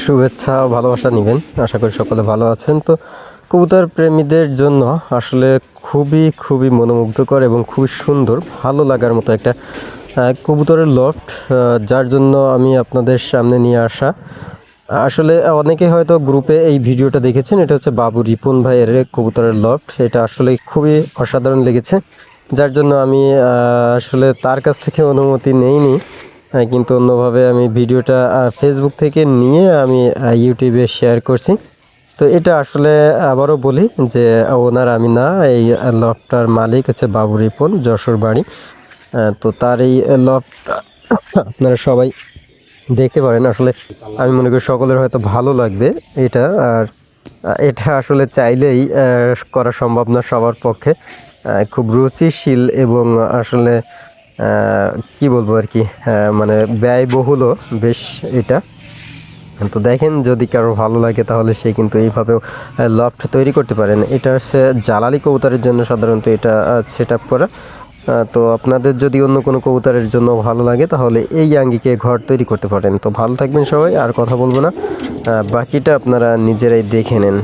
শুভেচ্ছা, ভালোবাসা নেবেন। আশা করি সকলে ভালো আছেন। তো কবুতর প্রেমীদের জন্য আসলে খুবই খুবই মনোমুগ্ধকর এবং খুবই সুন্দর, ভালো লাগার মতো একটা কবুতরের লফট যার জন্য আমি আপনাদের সামনে নিয়ে আসা। আসলে অনেকে হয়তো গ্রুপে এই ভিডিওটা দেখেছেন, এটা হচ্ছে বাবু রিপন ভাইয়ের কবুতরের লফট এটা আসলে খুবই অসাধারণ লেগেছে, যার জন্য আমি আসলে তার কাছ থেকে অনুমতি নেইনি। কিন্তু অন্যভাবে আমি ভিডিওটা ফেসবুক থেকে নিয়ে আমি ইউটিউবে শেয়ার করছি। তো এটা আসলে আবারও বলি যে, ওনার আমি না, এই লফটার মালিক হচ্ছে বাবু রিপন, যশোর বাড়ি। তো তার এই লফট, আপনারা সবাই দেখতে পারেন। আসলে আমি মনে করি সকলের হয়তো ভালো লাগবে এটা, আর এটা আসলে চাইলেই করা সম্ভব না সবার পক্ষে। খুব রুচিশীল এবং আসলে কি বলব আর কি? মানে ব্যয়বহুলও বেশ এটা। তো দেখেন যদি কারও ভালো লাগে তাহলে সে কিন্তু এইভাবেও লফট তৈরি করতে পারেন। এটা হচ্ছে জ্বালালি কবুতরের জন্য সাধারণত এটা সেট আপ করা। তো আপনাদের যদি অন্য কোনো কবুতরের জন্য ভালো লাগে তাহলে এই আঙ্গিকে ঘর তৈরি করতে পারেন। তো ভালো থাকবেন সবাই, আর কথা বলব না। বাকিটা আপনারা নিজেরাই দেখে নেন।